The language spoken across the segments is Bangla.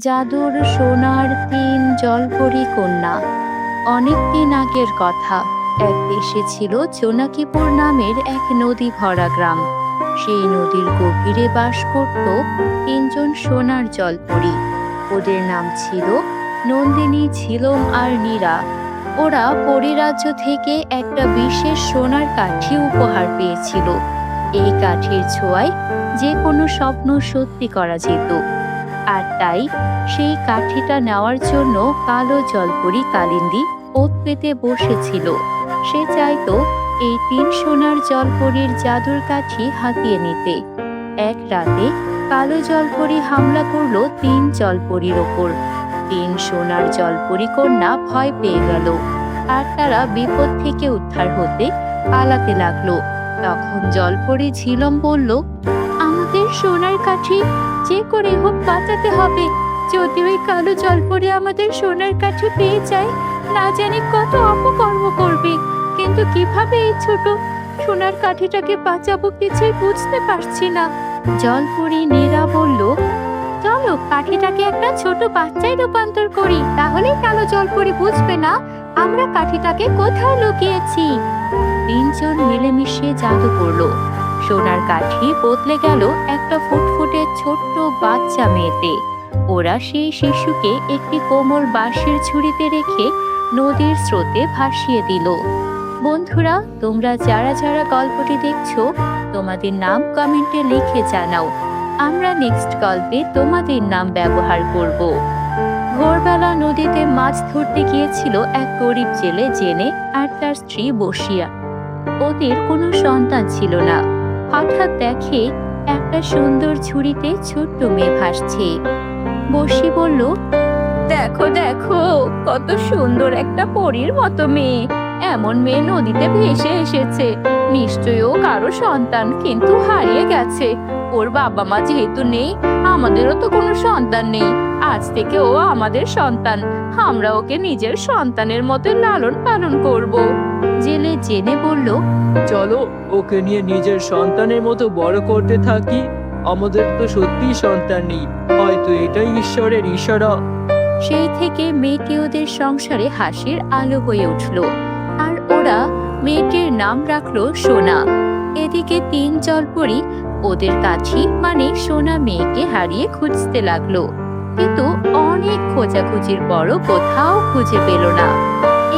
জাদুর সোনার তিন জলপরি কন্যা। অনেক দিন আগের কথা, এক দেশে ছিল জোনাকিপুর নামের এক নদী ভরা গ্রাম। সেই নদীর গভীরে বাস করত তিনজন সোনার জলপরি। ওদের নাম ছিল নন্দিনী, ঝিলম আর নীরা। ওরা পরিরাজ্য থেকে একটা বিশেষ সোনার কাঠি উপহার পেয়েছিল। এই কাঠির ছোঁয়ায় যে কোনো স্বপ্ন সত্যি করা যেত। আর তাই সেই কাঠিটা নেওয়ার জন্য কালো জলপরি কালিন্দী ওত পেতে বসেছিল। সে চাইতো এই তিন সোনার জলপরির জাদুর কাঠি হাতিয়ে নিতে। এক রাতে কালো জলপরি হামলা করল তিন জলপরির ওপর। তিন সোনার জলপরি কন্যা ভয় পেয়ে গেল। আর তারা বিপদ থেকে উদ্ধার হতে পালাতে লাগল। তখন জলপরি ঝিলম বলল, আমাদের সোনার কাঠি যে করে হোক বাঁচাতে হবে। যদি ওই কালো জলপরি আমাদের সোনার কাঠি পেয়ে যায়, না জানি কত অপকর্ম করবে। কিন্তু কীভাবে এই ছোট সোনার কাঠিটাকে বাঁচাবো কিছুই বুঝতে পারছি না। জলপরি নীরা বলল, চলো কাঠিটাকে একটা ছোট বাচ্চায় রূপান্তর করি, তাহলেই কালো জলপরি বুঝবে না আমরা কাঠিটাকে কোথায় লুকিয়েছি? তিনজন মিলেমিশে জাদু করল। সোনার কাঠি বদলে গেল একটা ফুটফুটে ছোট্ট বাচ্চা মেয়েতে। ওরা সেই শিশুকে একটি কোমল বাঁশের ঝুড়িতে রেখে নদীর স্রোতে ভাসিয়ে দিল। বন্ধুরা, তোমরা যারা যারা গল্পটি দেখছ, তোমাদের নাম কমেন্টে লিখে জানাও। আমরা নেক্সট গল্পে তোমাদের নাম ব্যবহার করব। ভোরবেলা নদীতে মাছ ধরতে গিয়েছিল এক গরিব জেলে জেনে আর তার স্ত্রী বসিয়া। ওদের কোনো সন্তান ছিল না। হঠাৎ দেখে একটা সুন্দর ঝুড়িতে ছোট্ট মেয়ে ভাসছে। বসি বলল, দেখো দেখো, কত সুন্দর একটা পরীর মতো মেয়ে। এমন মেয়ে নদীতে ভেসে এসেছে। নিশ্চয়ই ও কারও সন্তান, কিন্তু হারিয়ে গেছে। ওর বাবা মা যেহেতু নেই, আমাদেরও তো কোনো সন্তান নেই। আজ থেকে ও আমাদের সন্তান। আমরা ওকে নিজের সন্তানের মতো লালন পালন করব। জেলে জেনে বলল চলো ওকে নিয়ে নিজের সন্তানের মতো বড় করতে থাকি। আমাদের তো সত্যি সন্তান নেই হয়তো এটাই ঈশ্বরের ইশারা। সেই থেকে মেয়েটি ওদের সংসারে হাসির আলো হয়ে উঠল। আর ওরা মেয়েটির নাম রাখল সোনা। এদিকে তিন জলপরি ওদের কাছি মানে সোনা মেয়েকে হারিয়ে খুঁজতে লাগল। কিন্তু অনেক খোঁজাখুঁজির পরও কোথাও খুঁজে পেল না।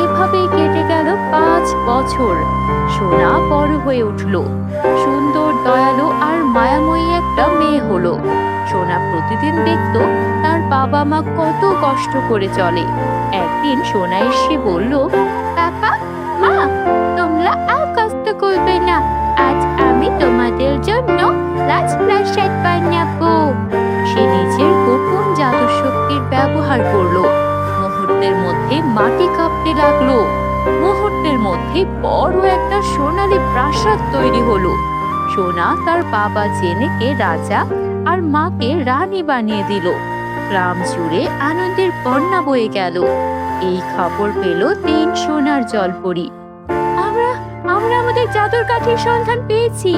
এভাবেই কেটে গেল পাঁচ বছর। সোনা বড় হয়ে উঠল। সুন্দর, দয়ালু আর মায়াময়ী একটা মেয়ে হলো। সোনা প্রতিদিন দেখতো তার বাবা মা কত কষ্ট করে চলে। একদিন সোনা এসে বলল মা, তোমরা আর কষ্ট করবে না। আজ আমি তোমাদের জন্য রাজপ্রাসাদ বানাবো। সে নিজের গোপন জাদু শক্তির ব্যবহার করল। মুহূর্তের মধ্যে মাটি কাঁপতে লাগল। মুহূর্তের মধ্যে বড় একটা প্রাসাদ তৈরি হলো। সোনা তার বাবা জেনেকে রাজা আর মাকে রানী বানিয়ে দিল। গ্রাম জুড়ে আনন্দের বন্যা বয়ে গেল। এই খবর পেল তিন সোনার জলপরি। আমরা আমাদের জাদুর কাঠির সন্ধান পেয়েছি।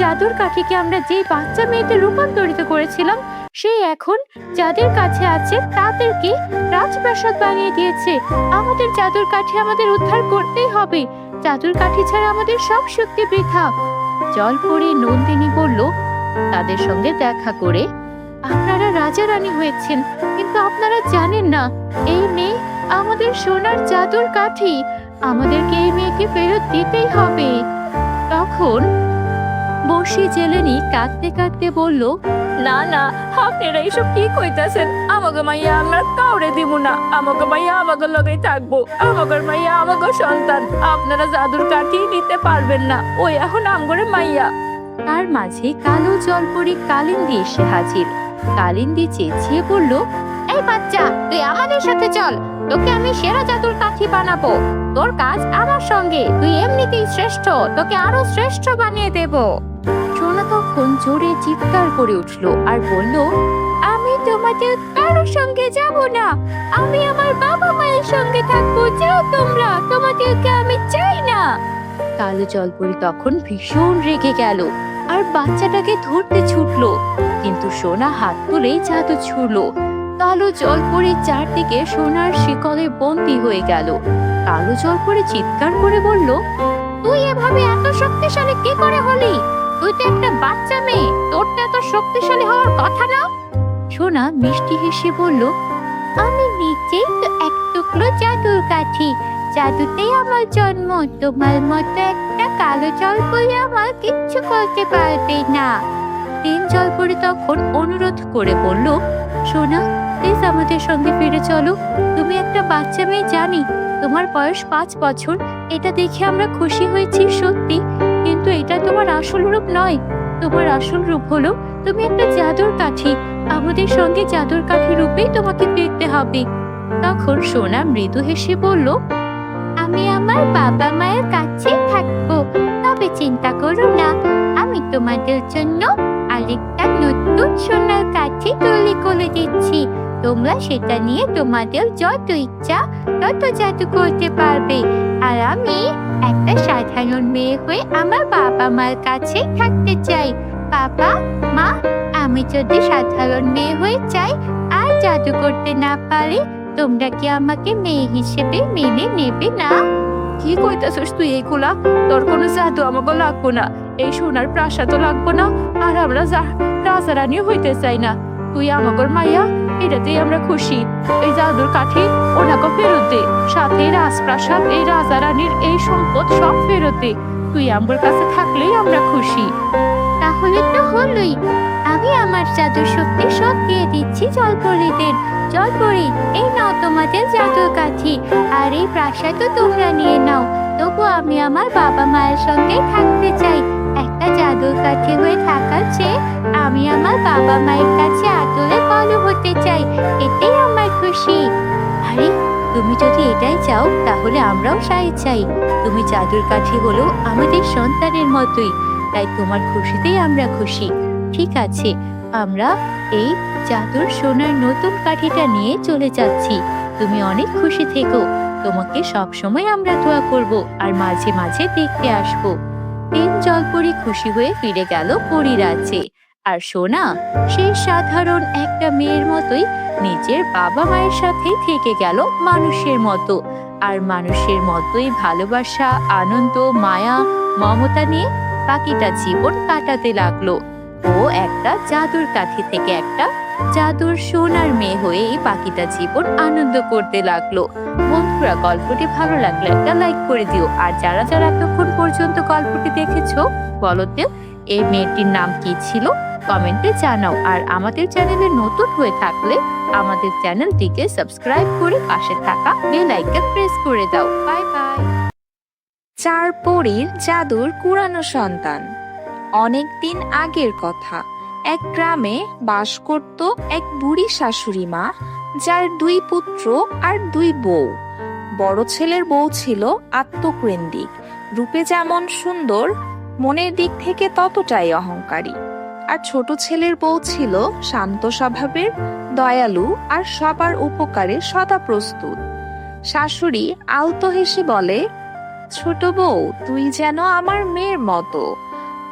জাদুর কাঠিকে আমরা যে বাচ্চা মেয়েতে রূপান্তরিত করেছিলাম, সে এখন যাদের কাছে আছে তাদেরকে রাজপ্রাসাদ বানিয়ে দিয়েছে। আমাদের জাদুর কাঠি আমাদের উদ্ধার করতেই হবে। জাদুর কাঠি ছাড়া আমাদের সব শক্তি বৃথা। জলপরি নন্দিনী বলল, তাদের সঙ্গে দেখা করে আপনারা রাজা রানী হয়েছেন, কিন্তু আপনারা জানেন না, এই মেয়ে আমাদের সোনার জাদুর কাঠি আমাদেরকে এই মেয়েকে ফেরত দিতেই হবে। তখন বসি জেলেনি কাঁদতে কাঁদতে বলল, না না, আপনারা এইসব কি কইতাছেন? আমাকে মাইয়া আমরা কাউরে দিব না। আমাকে মাইয়া আমাকে লগেই থাকব। আমাকে মাইয়া আমাকে সন্তান। আপনারা জাদুর কাঠি নিতে পারবেন না। ওই এখন আমগরে মাইয়া। তার মাঝে কালো জলপরি কালিন্দি এসে হাজির। কালিন্দি চেঁচিয়ে বলল, এই বাচ্চা, তুই আমাদের সাথে চল। তোকে আমি সেরা জাদুর কাঠি বানাবো। তোর কাজ আমার সঙ্গে, তুই এমনিতেই শ্রেষ্ঠ, তোকে আরও শ্রেষ্ঠ বানিয়ে দেব। সোনা তখন জোরে চিৎকার করে উঠল আর বলল, আমি তোমাদের কারোর সঙ্গে যাব না। আমি আমার বাবা মায়ের সঙ্গে থাকব। যাও তোমরা, তোমাদেরকে আমি চাই না। কালো জলপরি তখন ভীষণ রেগে গেল আর বাচ্চাটাকে ধরতে ছুটলো। কিন্তু সোনা হাত তুলেই জাদু ছুড়লো। কালো জলপরির চারদিকে সোনার শিকলে বন্দি হয়ে গেল। কালো জলপরি চিৎকার করে বলল, তুই এভাবে এত শক্তিশালী কি করে হলি? তুই তো একটা বাচ্চা মেয়ে, তোর তো এত শক্তিশালী হওয়ার কথা না? সোনা মিষ্টি হেসে বলল, আমি নিজেই তো এক টুকরো জাদুর কাঠি। জাদুতেই আমার জন্ম, তোমার মতো একটা কালো জলপরি আমার কিচ্ছু করতে পারবে না। তিন জল জলপরি তখন অনুরোধ করে বলল, সোনা প্লিজ আমাদের সঙ্গে ফিরে চলো। তুমি একটা বাচ্চা মেয়ে, জানি। তোমার বয়স পাঁচ বছর। এটা দেখে আমরা খুশি হয়েছি, সত্যি। কিন্তু এটা তোমার আসল রূপ নয়। তোমার আসল রূপ হলো, তুমি একটা জাদুর কাঠি। আমাদের সঙ্গে জাদুর কাঠি রূপেই তোমাকে ফিরতে হবে। তখন সোনা মৃদু হেসে বলল, আমি আমার বাবা মায়ের কাছে থাকব। তবে চিন্তা করো না। আমি তোমাদের জন্য আরেকটা নতুন সোনার কাঠি তৈরি করে দিচ্ছি। তোমরা সেটা নিয়ে তোমাদের যত ইচ্ছা তত জাদু করতে পারবে। আর আমি একটা সাধারণ মেয়ে হয়ে আমার বাবা মার কাছে থাকতে চাই। বাবা, মা, আমি যদি সাধারণ মেয়ে হয়ে চাই আর জাদু করতে না পারি, তোমরা কি আমাকে মেয়ে হিসেবে মেনে নেবে না? কি কইতাছস তুই এইগুলা তোর কোনো জাদু আমাকে লাগবো না। এই সোনার প্রাসাদও লাগবো না, আর আমরা রাজা রানীও হইতে চাই না। তুই আমাগর মাইয়া, এটাতেই আমরা খুশি। এই জাদুর কাঠি ওনাকে ফেরত দে, সাথে রাজপ্রাসাদ, এই রাজা রানীর এই সম্পদ সব ফেরত দে। তুই আমার কাছে থাকলেই আমরা খুশি। তাহলে তো হলোই। আমি আমার জাদুর শক্তি সব দিয়ে দিচ্ছি, জলপরীদের। জলপরি, এই নাও তোমাদের জাদুর কাঠি। আর এই প্রাসাদও তোমরা নিয়ে নাও। তবু আমি আমার বাবা মায়ের সঙ্গে থাকতে চাই। একটা জাদুর কাঠি হয়ে থাকার চেয়ে আমি আমার বাবা মায়ের কাছে আদলে বড় হতে চাই এটাই আমার খুশি। আরে, তুমি যদি এটাই চাও, তাহলে আমরাও সাই চাই। তুমি জাদুর কাঠি হলো আমাদের সন্তানের মতোই, তাই তোমার খুশিতেই আমরা খুশি। ঠিক আছে, আমরা এই জাদুর সোনার নতুন কাঠিটা নিয়ে চলে যাচ্ছি। তুমি অনেক খুশি থেকো। তোমাকে সব সময় আমরা দোয়া করব আর মাঝে মাঝে দেখতে আসব। তিন জলপরি খুশি হয়ে ফিরে গেল পরিরাজ্যে আর সোনা, সেই সাধারণ একটা মেয়ের মতোই নিজের বাবা মায়ের সাথে থেকে গেল মানুষের মতো। আর মানুষের মতোই ভালোবাসা, আনন্দ, মায়া, মমতা নিয়ে বাকিটা জীবন কাটাতে লাগল। ও একটা জাদুর কাঠি থেকে একটা জাদুর সোনার মেয়ে হয়ে এই বাকিটা জীবন আনন্দ করতে লাগল। বন্ধুরা, গল্পটি ভালো লাগলে একটা লাইক করে দিও। আর যারা যারা এতক্ষণ পর্যন্ত গল্পটি দেখেছ, বলো তো, এই মেয়েটির নাম কি ছিল? কমেন্টে জানাও। আর আমাদের চ্যানেলে নতুন হয়ে থাকলে আমাদের চ্যানেলটিকে সাবস্ক্রাইব করে পাশে থাকা বেল আইকন প্রেস করে দাও। বাই বাই চার পরীর জাদুর কুরানো সন্তান। অনেক দিন আগের কথা। এক গ্রামে বাস করত এক বুড়ি শাশুড়ি মা, যার দুই পুত্র আর দুই বউ। বড় ছেলের বউ ছিল আত্মকেন্দ্রিক। রূপে যেমন সুন্দর, মনের দিক থেকে ততটাই অহংকারী। আর ছোট ছেলের বউ ছিল শান্ত স্বভাবের, দয়ালু আর সবার উপকারে সদা প্রস্তুত। শাশুড়ি আলতো হেসে বলে, ছোট বউ, তুই যেন আমার মেয়ের মতো।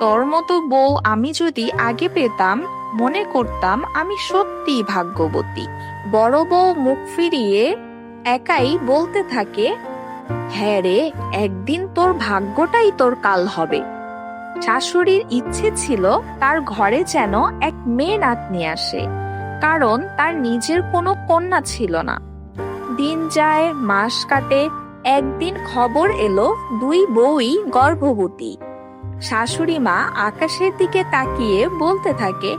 তোর মতো বউ আমি যদি আগে পেতাম, মনে করতাম আমি সত্যি ভাগ্যবতী। বড় বউ মুখ ফিরিয়ে একাই বলতে থাকে হ্যাঁ রে, একদিন তোর ভাগ্যটাই তোর কাল হবে। শাশুড়ির ইচ্ছে ছিল তার ঘরে যেন এক মেয়ে নাতনি আসে, কারণ তার নিজের কোনো কন্যা ছিল না। দিন যায়, মাস কাটে, একদিন খবর এলো, দুই বউই গর্ভবতী। শাশুড়ি মা আকাশের দিকে তাকিয়ে বলতে থাকে,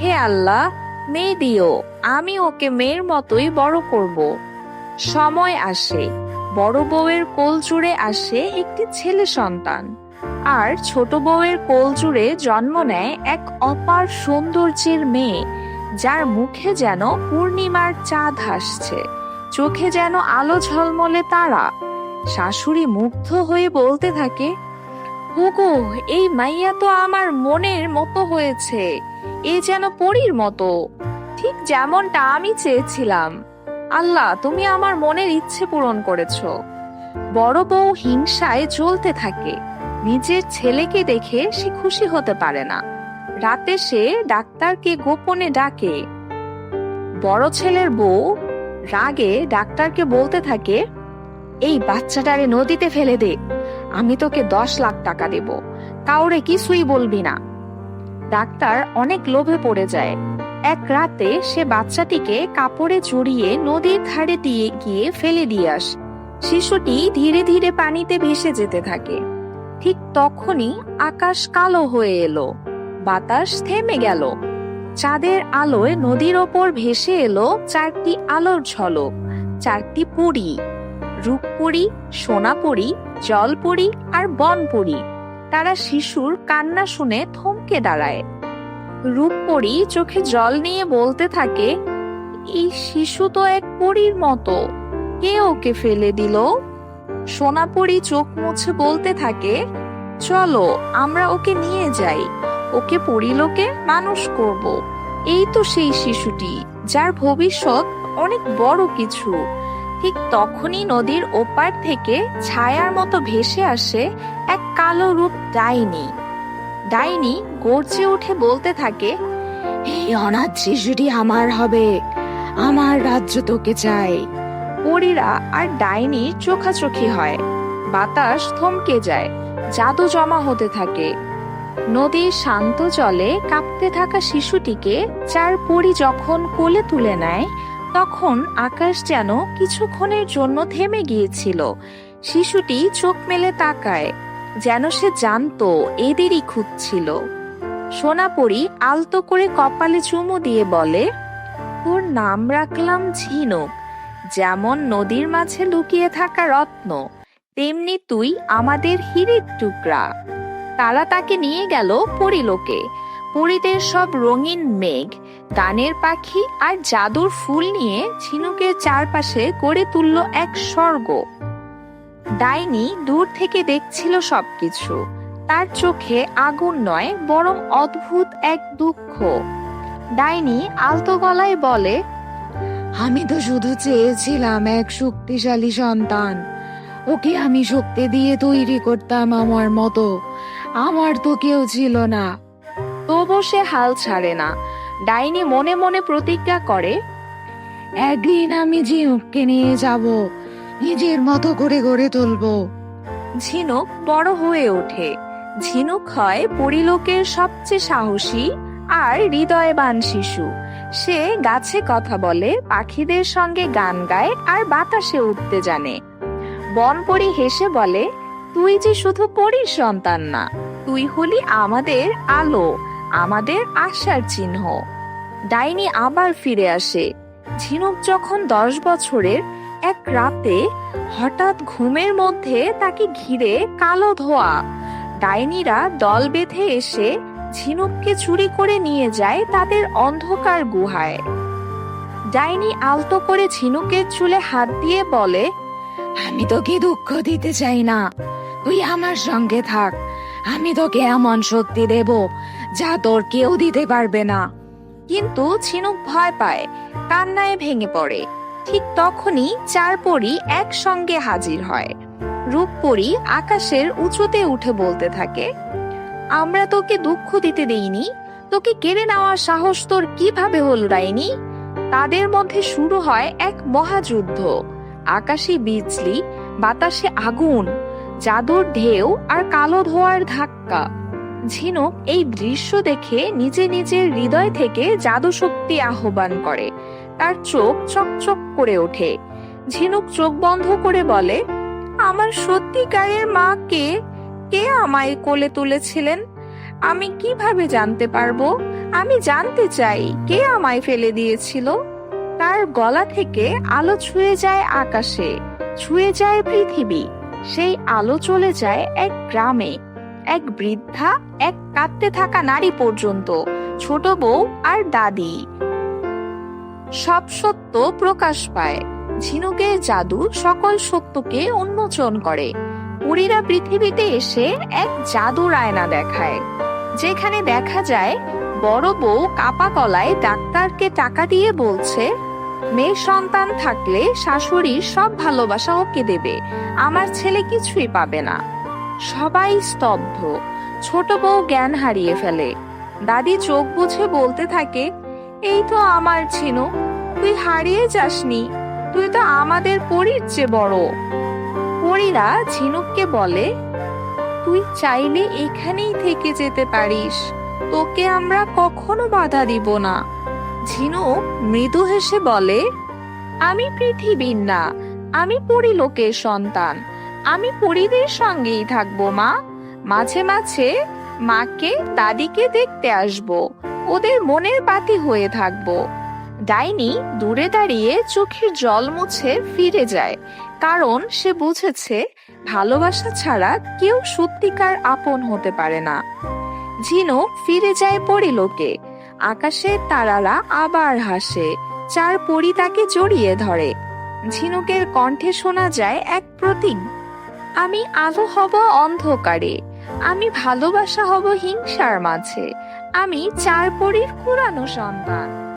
হে আল্লাহ, মেয়ে দিও, আমি ওকে মেয়ের মতোই বড় করব। সময় আসে, বড় বউয়ের কোল জুড়ে আসে একটি ছেলে সন্তান। আর ছোট বউয়ের কোল জুড়ে জন্ম নেয় এক অপার সৌন্দর্যের মেয়ে, যার মুখে যেন পূর্ণিমার চাঁদ হাসছে, চোখে যেন আলো ঝলমলে তারা। শাশুড়ি মুগ্ধ হয়ে বলতে থাকে হুগো, এই মাইয়া তো আমার মনের মতো হয়েছে। এ যেন পরীর মতো। ঠিক যেমনটা আমি চেয়েছিলাম। আল্লাহ, তুমি আমার মনের ইচ্ছে পূরণ করেছ। বড় বউ হিংসায় জ্বলতে থাকে। নিজের ছেলেকে দেখে সে খুশি হতে পারে না। রাতে সে ডাক্তারকে গোপনে ডাকে। বড় ছেলের বউ রাগে ডাক্তারকে বলতে থাকে, এই বাচ্চাটারে নদীতে ফেলে দে। আমি তোকে দশ লাখ টাকা দেব। কাউরে কিছুই বলবি না। ডাক্তার অনেক লোভে পড়ে যায়। এক রাতে সে বাচ্চাটিকে কাপড়ে জড়িয়ে নদীর ধারে দিয়ে গিয়ে ফেলে দিয়ে আস। শিশুটি ধীরে ধীরে পানিতে ভেসে যেতে থাকে। ঠিক তখনই আকাশ কালো হয়ে এলো। বাতাস থেমে গেল। চাঁদের আলোয় নদীর ওপর ভেসে এলো চারটি আলোর ঝলক, চারটি পুরী। রূপপুরী, সোনাপুরী, জলপুরী আর বনপুরী। তারা শিশুর কান্না শুনে থমকে দাঁড়ায়। রূপপুরী চোখে জল নিয়ে বলতে থাকে, এই শিশু তো এক পরীর মতো। কে ওকে ফেলে দিল? সোনাপুরী চোখ মুছে বলতে থাকে, চলো, আমরা ওকে নিয়ে যাই। ওকে পরিলোকে মানুষ করব। এই তো সেই শিশুটি, যার ভবিষ্যৎ অনেক বড় কিছু। ঠিক তখনই নদীর ওপার থেকে ছায়ার মতো ভেসে আসে এক কালো রূপ ডাইনি। ডাইনি গর্জে উঠে বলতে থাকে, এই অনাথ শিশুটি আমার হবে, আমার রাজ্য তোকে চাই। পরীরা আর ডাইনির চোখাচোখি হয়। বাতাস থমকে যায়, জাদু জমা হতে থাকে। নদীর শান্ত জলে কাঁপতে থাকা শিশুটিকে চার পরি যখন কোলে তুলে নেয় তখন আকাশ যেন কিছুক্ষণের জন্য থেমে গিয়েছিল। শিশুটি চোখ মেলে তাকায়, যেন সে জানতো এদেরই খুঁজছিল। সোনাপরি আলতো করে কপালে চুমু দিয়ে বলে, তোর নাম রাখলাম ঝিনুক, যেমন নদীর মাঝে লুকিয়ে থাকা রত্ন, তেমনি তুই আমাদের হিরের টুকরা। তারা তাকে নিয়ে গেল পরিলোকে। পরিদের সব রঙিন মেঘ গানের পাখি আর জাদুর ফুল নিয়ে ঝিনুকের চারপাশে গড়ে তুলল এক স্বর্গ। ডাইনি দূর থেকে দেখছিল সবকিছু। তার চোখে আগুন নয় বরং অদ্ভুত এক দুঃখ। ডাইনি আলতো গলায় বলে আমি তো শুধু চেয়েছিলাম এক শক্তিশালী সন্তান। ওকে আমি শক্তি দিয়ে তৈরি করতাম আমার মতো। আমার তো কেউ ছিল না। তবু সে হাল ছাড়ে না। ডাইনি মনে মনে প্রতিজ্ঞা করে একদিন আমি ঝিনুককে নিয়ে যাব নিজের মতো করে গড়ে তুলবো। ঝিনুক বড় হয়ে ওঠে। ঝিনুক হয় পরিলোকের সবচেয়ে সাহসী আর হৃদয়বান শিশু। সে গাছে কথা বলে পাখিদের সঙ্গে গান গায় আর বাতাসে উঠতে জানে। বনপরি হেসে বলে তুই যে শুধু পরীর সন্তান না তুই হলি আমাদের আলো। আমাদের আশার চিহ্ন। ডাইনি আবার ফিরে আসে। ঝিনুক যখন দশ বছরের এক রাতে হঠাৎ ঘুমের মধ্যে তাকে ঘিরে কালো ধোয়া। ডাইনিরা দল বেঁধে এসে ঝিনুককে চুরি করে নিয়ে যায় তাদের অন্ধকার গুহায়। ডাইনি আলতো করে ঝিনুকের চুলে হাত দিয়ে বলে, আমি তোকে দুঃখ দিতে চাই না। তুই আমার সঙ্গে থাক। আমি তোকে এমন শক্তি দেব যা তোর কেউ দিতে পারবে না। কিন্তু ঝিনুক ভয় পায়, কান্নায় ভেঙে পড়ে। ঠিক তখনই চার পরি একসঙ্গে হাজির হয়। রূপপরি আকাশের উঁচুতে উঠে বলতে থাকে, আমরা তোকে দুঃখ দিতে দেইনি, তোকে কেড়ে নেওয়ার সাহস তোর কীভাবে হল রাইনি? তাদের মধ্যে শুরু হয় এক মহাযুদ্ধ। আকাশে বিজলি, বাতাসে আগুন, জাদুর ঢেউ আর কালো ধোয়ার ধাক্কা। ঝিনুক এই দৃশ্য দেখে নিজে নিজের হৃদয় থেকে জাদু শক্তি আহ্বান করে। তার চোখ চকচক করে ওঠে। ঝিনুক চোখ বন্ধ করে বলে, আমার সত্যিকারের মা কে? কে আমায় কোলে তুলেছিলেন? আমি কীভাবে জানতে পারব? আমি জানতে চাই কে আমায় ফেলে দিয়েছিল? তার গলা থেকে আলো ছুঁয়ে যায় আকাশে, ছুঁয়ে যায় পৃথিবী। সেই আলো চলে যায় এক গ্রামে। এক বৃদ্ধা এক কাঁদতে থাকা নারী পর্যন্ত, ছোট বউ আর দাদি। সব সত্য প্রকাশ পায়। ঝিনুকের জাদু সকল সত্যকে উন্মোচন করে। পুরীরা পৃথিবীতে এসে এক জাদুর আয়না দেখায়। যেখানে দেখা যায়, বড় বউ কাপা কলায় ডাক্তারকে টাকা দিয়ে বলছে, মেয়ে সন্তান থাকলে শাশুড়ির সব ভালোবাসা ওকে দেবে, আমার ছেলে কিছুই পাবে না। সবাই স্তব্ধ। ছোট বউ জ্ঞান হারিয়ে ফেলে। দাদি চোখ বুঝে বলতে থাকে, এই তো আমার ছিনু, তুই হারিয়ে যাসনি, তুই তো আমাদের পরীর চেয়ে বড়। পরীরা ঝিনুককে বলে, তুই চাইলে এখানেই থেকে যেতে পারিস, তোকে আমরা কখনো বাধা দিব না। ঝিনুক মৃদু হেসে বলে, আমি পৃথিবীর না, আমি পরিলোকের সন্তান আমি পরিদের সঙ্গেই থাকব, মা। মাঝে মাঝে মাকে দাদিকে দেখতে আসব। ওদের মনের বাতি হয়ে থাকব। ডাইনি দূরে দাঁড়িয়ে চোখের জল মুছে ফিরে যায়, কারণ সে বুঝেছে ভালোবাসা ছাড়া কেউ সত্যিকার আপন হতে পারে না। ঝিনুক ফিরে যায় পরিলোকে। আকাশে তারারা আবার হাসে, চার পরি তাকে জড়িয়ে ধরে। ঝিনুকের কণ্ঠে শোনা যায় এক প্রতীক। আমি আলো হব অন্ধকারে। আমি ভালোবাসা হব হিংসার মাঝে। আমি চার পরীর কুরানো সন্তান।